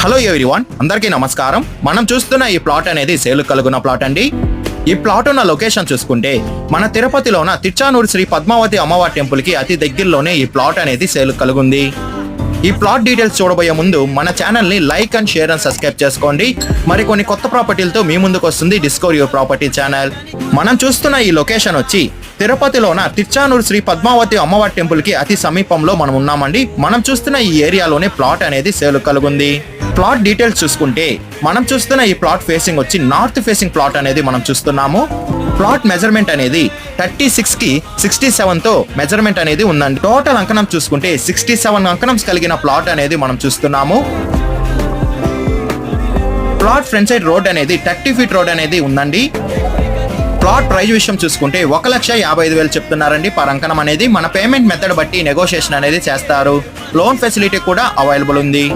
Hello everyone అందరికీ నమస్కారం. మనం చూస్తున్న ఈ ప్లాట్ అనేది సేలు కలుగున్న ప్లాట్ అండి. ఈ ప్లాట్ ఉన్న లొకేషన్ చూసుకుంటే మన తిరుపతిలోన తిచ్చానూరు శ్రీ పద్మావతి అమ్మవారి టెంపుల్కి అతి దగ్గరలోనే ఈ ప్లాట్ అనేది సేలు కలుగుంది. ఈ ప్లాట్ డీటెయిల్స్ చూడబోయే ముందు మన ఛానల్ని like and share and subscribe చేసుకోండి. మరి కొన్ని కొత్త ప్రాపర్టీలతో మీ ముందుకు వస్తుంది డిస్కవర్ యువర్ ప్రాపర్టీ ఛానల్. మనం చూస్తున్న ఈ లొకేషన్ వచ్చి తిరుపతిలోన తిచ్చానూరు శ్రీ పద్మావతి అమ్మవారి టెంపుల్కి అతి సమీపంలో మనం ఉన్నామండి. మనం చూస్తున్న ఈ ఏరియాలోనే ప్లాట్ అనేది సేలు కలుగుంది. ప్లాట్ డీటెయిల్స్ చూసుకుంటే మనం చూస్తున్న ఈ ప్లాట్ ఫేసింగ్ వచ్చి నార్త్ ఫేసింగ్ ప్లాట్ అనేది మనం చూస్తున్నాము. ప్లాట్ మెజర్మెంట్ అనేది థర్టీ సిక్స్కి సిక్స్టీ సెవెన్తో మెజర్మెంట్ అనేది ఉందండి. టోటల్ అంకణం చూసుకుంటే సిక్స్టీ సెవెన్ అంకణంస్ కలిగిన ప్లాట్ అనేది మనం చూస్తున్నాము. ప్లాట్ ఫ్రంట్ సైడ్ రోడ్ అనేది థర్టీ ఫీట్ రోడ్ అనేది ఉందండి. ప్లాట్ ప్రైస్ విషయం చూసుకుంటే ఒక లక్ష యాభై ఐదు వేలు చెప్తున్నారండి. పర్ అంకణం అనేది మన పేమెంట్ మెథడ్ బట్టి నెగోషియేషన్ అనేది చేస్తారు. లోన్ ఫెసిలిటీ కూడా అవైలబుల్ ఉంది.